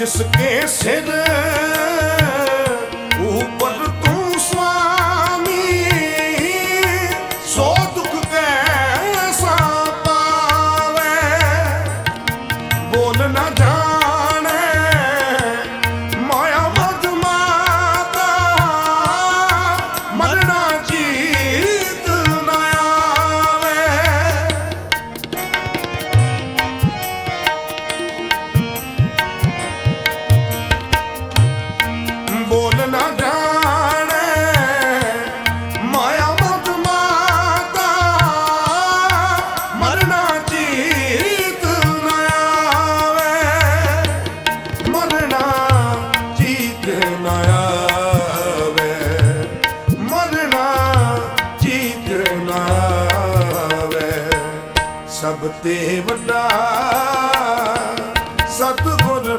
जिसके सिर ऊपर तू स्वामी सो दुख कैसा पावे बोल न जाने ਜੀਤ ਸਭ ਤੇ ਵੱਡਾ